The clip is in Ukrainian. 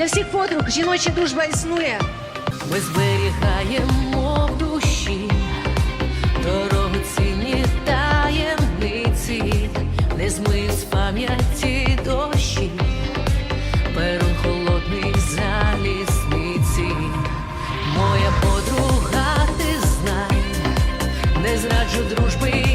Для всіх подруг жіноча дружба існує. Ми зберігаємо в душі, дороги ціні таємниці, не змив з пам'яті дощі, перун холодний залізниці, моя подруга, ти знай, не зраджу дружби.